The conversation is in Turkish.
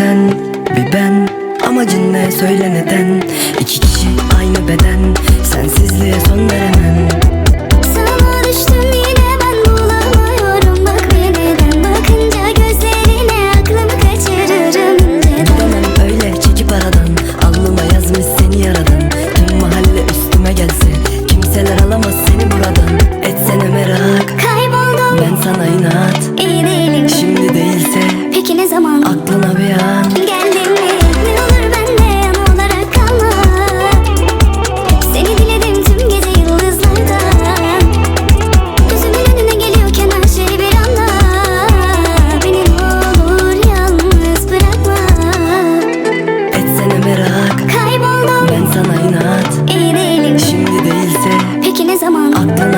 sen bir ben. Amacın ne söyle neden? İki kişi aynı beden. Sensizliğe son veremem Peki ne zaman? Aklım